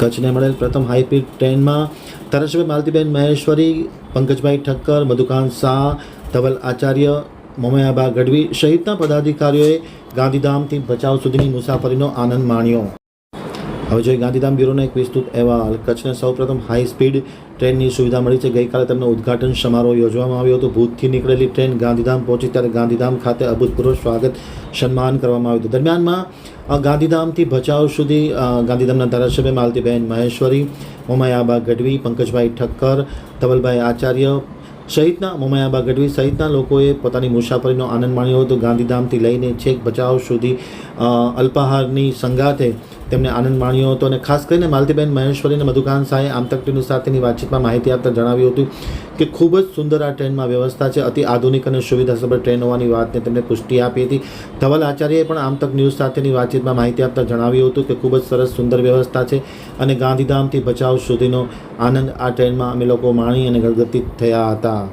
કચ્છને મળેલ પ્રથમ હાઈસ્પીડ ટ્રેનમાં ધારાસભ્ય માલતીબેન મહેશ્વરી, પંકજભાઈ ઠક્કર, મધુકાંત શાહ, ધવલ આચાર્ય, મોમયાબા ગઢવી સહિતના પદાધિકારીઓએ ગાંધીધામથી ભચાઉ સુધીની મુસાફરીનો આનંદ માણ્યો. હવે જોઈએ ગાંધીધામ બ્યુરોનો એક વિસ્તૃત અહેવાલ, કચ્છને સૌપ્રથમ હાઈ સ્પીડ ટ્રેનની સુવિધા મળી છે. ગઈકાલે તેમનો ઉદ્ઘાટન સમારોહ યોજવામાં આવ્યો હતો. ભૂતથી નીકળેલી ટ્રેન ગાંધીધામ પહોંચી ત્યારે ગાંધીધામ ખાતે અભૂતપૂર્વ સ્વાગત, સન્માન કરવામાં આવ્યું હતું. દરમિયાનમાં ગાંધીધામથી ભચાઉ સુધી ગાંધીધામના ધારાસભ્ય માલતીબેન મહેશ્વરી, મોમાયાબા ગઢવી, પંકજભાઈ ઠક્કર, ધવલભાઈ આચાર્ય સહિતના, મોમાયાબા ગઢવી સહિતના લોકોએ પોતાની મુસાફરીનો આનંદ માણ્યો હતો. ગાંધીધામથી લઈને છેક ભચાઉ સુધી અલ્પાહારની સંગાથે તેમને આનંદ માણ્યો હતો અને ખાસ કરીને માલતીબેન મહેશ્વરી અને મધુકાંત શાહે આમતક ટીવી સાથેની વાતચીતમાં માહિતી આપતા જણાવ્યું હતું કે ખૂબ જ સુંદર આ ટ્રેનમાં વ્યવસ્થા છે. અતિ આધુનિક અને સુવિધાસભર ટ્રેન હોવાની વાતને તેમણે પુષ્ટિ આપી હતી. ધવલ આચાર્યએ પણ આમતક ન્યૂઝ સાથેની વાતચીતમાં માહિતી આપતા જણાવ્યું હતું કે ખૂબ જ સરસ સુંદર વ્યવસ્થા છે અને ગાંધીધામથી ભચાઉ સુધીનો આનંદ આ ટ્રેનમાં અમે લોકો માણી અને ગળગતિત થયા હતા.